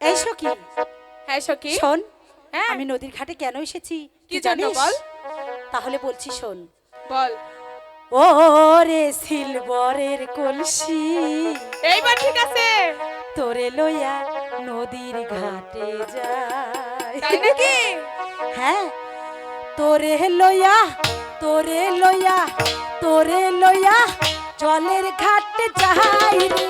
এই সখী। হ্যাঁ সখী। শোন হ্যাঁ। আমি নদীর ঘাটে কেন এসেছি? কি জানিস? বল? তাহলে বলছি শোন। বল। ও রে সিলবরের কলসি। এইবার ঠিক আছে। তোরে লইয়া নদীর ঘাটে যায় তাই নাকি? হ্যাঁ তোরে লইয়া তোরে লইয়া তোরে লইয়া জলের ঘাটে যাই রে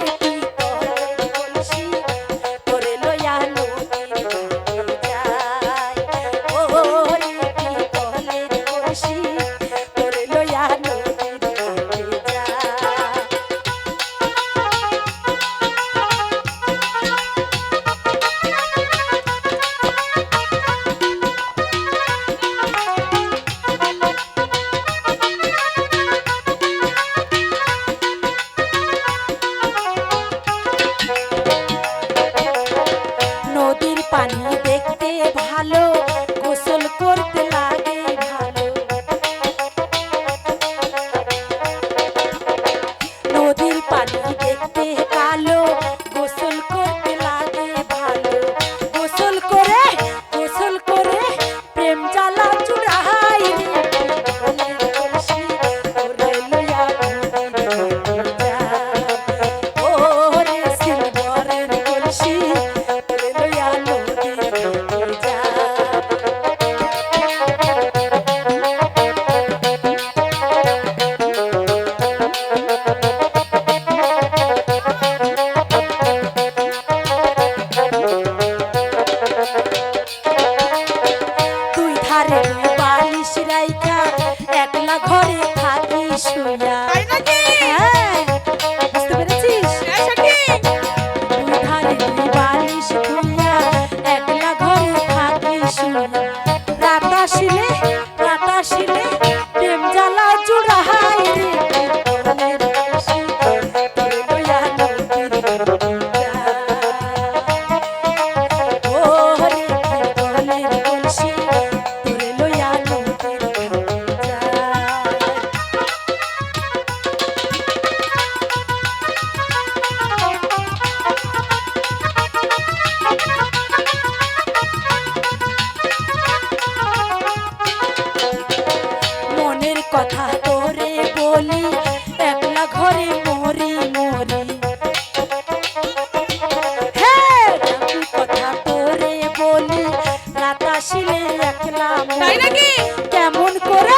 ঘরে থাকি শুয়া কথা তোরে বলি একলা ঘরে মরি মরি। কথা তোরে বলি রাত আসিলে একলা কেমন করে